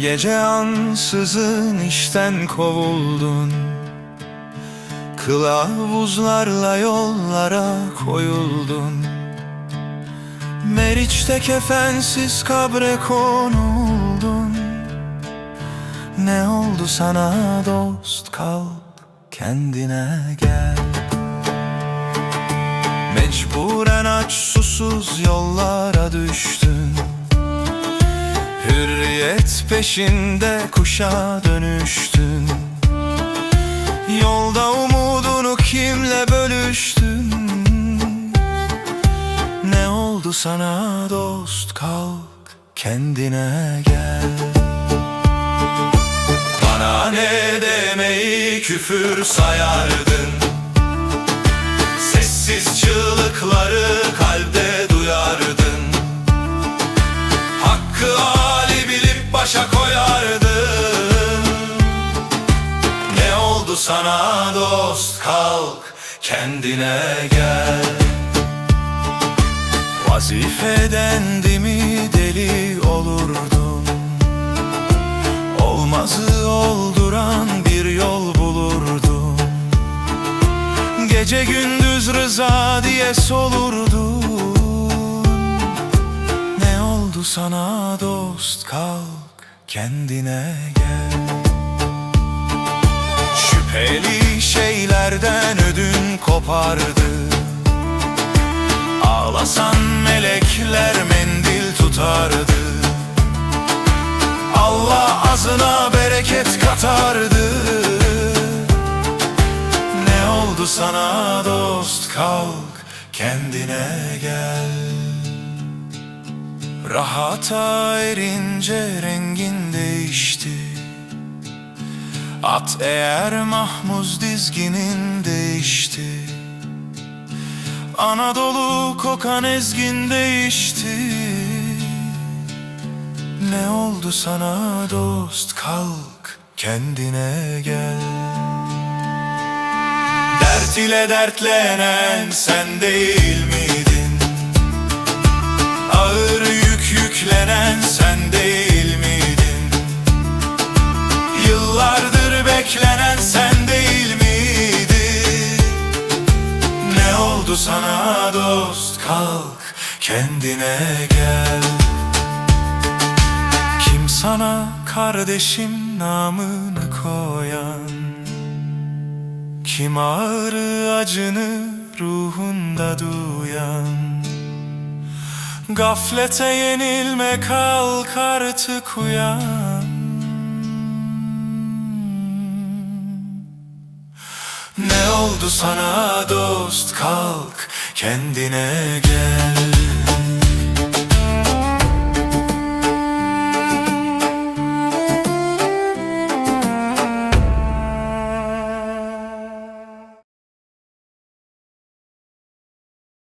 gece ansızın işten kovuldun. Kılavuzlarla yollara koyuldun. Meriç'te kefensiz kabre konuldun. Ne oldu sana dost? Kalk kendine gel. Mecburen aç susuz yollara düştün Hürriyet peşinde kuşa dönüştün. Yolda umudunu kimle bölüştün? Ne oldu sana dost? Kalk kendine gel. Bana ne demeyi küfür sayardın? Sessiz çığlıkları kalpte sana dost kalk kendine gel. Vazife dendi mi deli olurdun? Olmazı olduran bir yol bulurdun. Gece gündüz rıza diye solurdun. Ne oldu sana dost kalk kendine gel Şüpheli şeylerden ödün kopardı. Ağlasan melekler mendil tutardı. Allah azına bereket katardı. Ne oldu sana dost? Kalk kendine gel. Rahata erince rengin At eğer mahmuz dizginin değişti. Anadolu kokan ezgin değişti. Ne oldu sana dost? Kalk kendine gel. Dert ile dertlenen sen değil miydin? Ağır yük yüklenen sana dost kalk kendine gel. Kim sana kardeşim namını koyan? Kim ağrı acını ruhunda duyan? Gaflete yenilme kalk artık uyan oldu sana dost? Kalk kendine gel